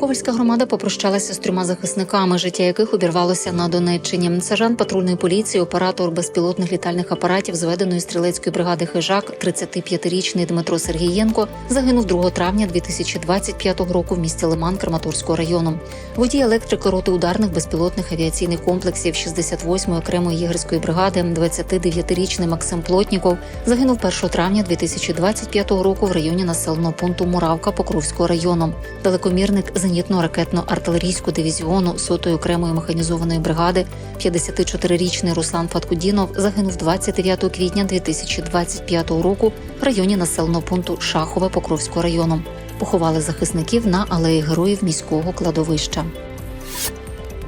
Ковальська громада попрощалася з трьома захисниками, життя яких обірвалося на Донеччині. Сержант патрульної поліції, оператор безпілотних літальних апаратів зведеної стрілецької бригади Хижак, 35-річний Дмитро Сергієнко, загинув 2 травня 2025 року в місті Лиман Краматорського району. Водій електрики роти ударних безпілотних авіаційних комплексів 68-ї окремої єгерської бригади, 29-річний Максим Плотніков, загинув 1 травня 2025 року в районі населеного пункту Муравка Покровського району. Далекомірник зенітно-ракетно-артилерійського дивізіону 100-ї окремої механізованої бригади, 54-річний Руслан Фаткудінов загинув 29 квітня 2025 року в районі населеного пункту Шахове Покровського району. Поховали захисників на алеї героїв міського кладовища.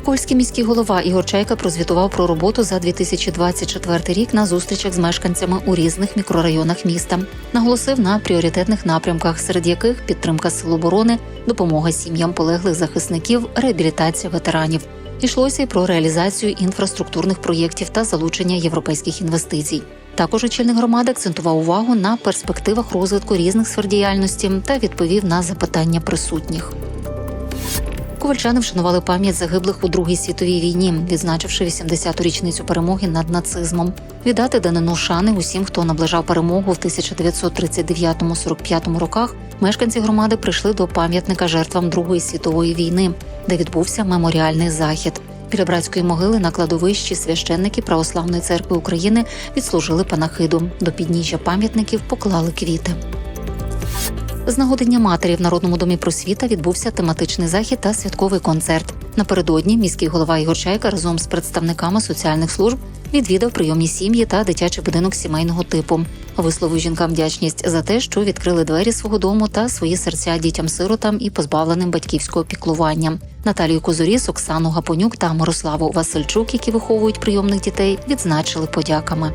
Ковальський міський голова Ігор Чайка прозвітував про роботу за 2024 рік на зустрічах з мешканцями у різних мікрорайонах міста. Наголосив на пріоритетних напрямках, серед яких підтримка сил оборони, допомога сім'ям полеглих захисників, реабілітація ветеранів. Йшлося й про реалізацію інфраструктурних проєктів та залучення європейських інвестицій. Також очільник громади акцентував увагу на перспективах розвитку різних сфер діяльності та відповів на запитання присутніх. Ковальчани вшанували пам'ять загиблих у Другій світовій війні, відзначивши 80-ту річницю перемоги над нацизмом. Віддати данину шани усім, хто наближав перемогу в 1939-45 роках. Мешканці громади прийшли до пам'ятника жертвам Другої світової війни, де відбувся меморіальний захід. Біля братської могили на кладовищі священники Православної церкви України відслужили панахиду. До підніжжя пам'ятників поклали квіти. З нагоди Дня матері в Народному домі просвіта відбувся тематичний захід та святковий концерт. Напередодні міський голова Ігор Чайка разом з представниками соціальних служб відвідав прийомні сім'ї та дитячий будинок сімейного типу. Висловив жінкам вдячність за те, що відкрили двері свого дому та свої серця дітям-сиротам і позбавленим батьківського піклування. Наталію Козоріс, Оксану Гапонюк та Мирославу Васильчук, які виховують прийомних дітей, відзначили подяками.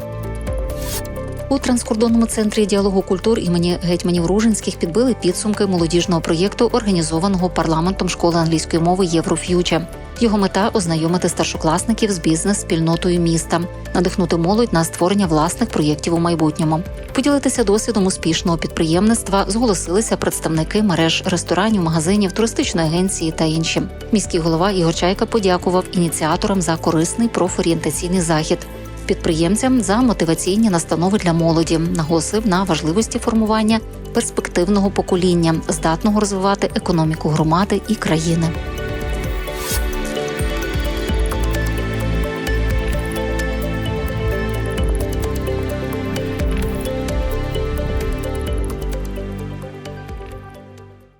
У транскордонному центрі діалогу культур імені гетьманів Ружинських підбили підсумки молодіжного проєкту, організованого парламентом школи англійської мови Євроф'юче. Його мета ознайомити старшокласників з бізнес-спільнотою міста, надихнути молодь на створення власних проєктів у майбутньому. Поділитися досвідом успішного підприємництва зголосилися представники мереж ресторанів, магазинів, туристичної агенції та інші. Міський голова Ігор Чайка подякував ініціаторам за корисний профорієнтаційний захід підприємцям за мотиваційні настанови для молоді, наголосив на важливості формування перспективного покоління, здатного розвивати економіку громади і країни.